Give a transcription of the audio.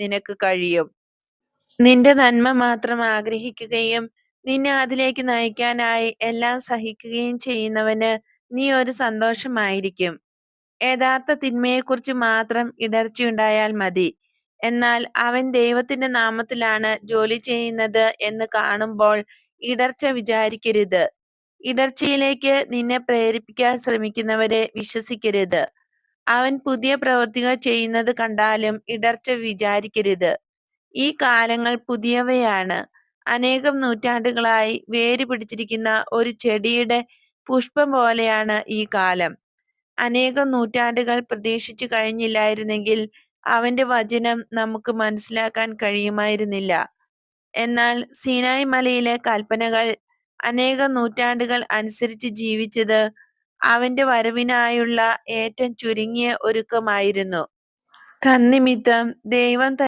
നിനക്ക് കഴിയും. നിന്റെ നന്മ മാത്രം ആഗ്രഹിക്കുകയും നിന്നെ അതിലേക്ക് നയിക്കാനായി എല്ലാം സഹിക്കുകയും ചെയ്യുന്നവന് നീ ഒരു സന്തോഷമായിരിക്കും. യഥാർത്ഥ തിന്മയെക്കുറിച്ച് മാത്രം ഇടർച്ചയുണ്ടായാൽ മതി. എന്നാൽ അവൻ ദൈവത്തിന്റെ നാമത്തിലാണ് ജോലി ചെയ്യുന്നത് എന്ന് കാണുമ്പോൾ ഇടർച്ച വിചാരിക്കരുത്. ഇടർച്ചയിലേക്ക് നിന്നെ പ്രേരിപ്പിക്കാൻ ശ്രമിക്കുന്നവരെ വിശ്വസിക്കരുത്. അവൻ പുതിയ പ്രവർത്തികൾ ചെയ്യുന്നത് കണ്ടാലും ഇടർച്ച വിചാരിക്കരുത്. ഈ കാലങ്ങൾ പുതിയവയാണ്. അനേകം നൂറ്റാണ്ടുകളായി വേര് പിടിച്ചിരിക്കുന്ന ഒരു ചെടിയുടെ പുഷ്പം പോലെയാണ് ഈ കാലം. അനേകം നൂറ്റാണ്ടുകൾ പ്രതീക്ഷിച്ചു കഴിഞ്ഞില്ലായിരുന്നെങ്കിൽ അവന്റെ വചനം നമുക്ക് മനസ്സിലാക്കാൻ കഴിയുമായിരുന്നില്ല. എന്നാൽ സീനായ് മലയിലെ കൽപ്പനകൾ അനേകം നൂറ്റാണ്ടുകൾ അനുസരിച്ച് ജീവിച്ചത് അവന്റെ വരവിനായുള്ള ഏറ്റവും ചുരുങ്ങിയ ഒരുക്കമായിരുന്നു. തന്നിമിത്തം ദൈവം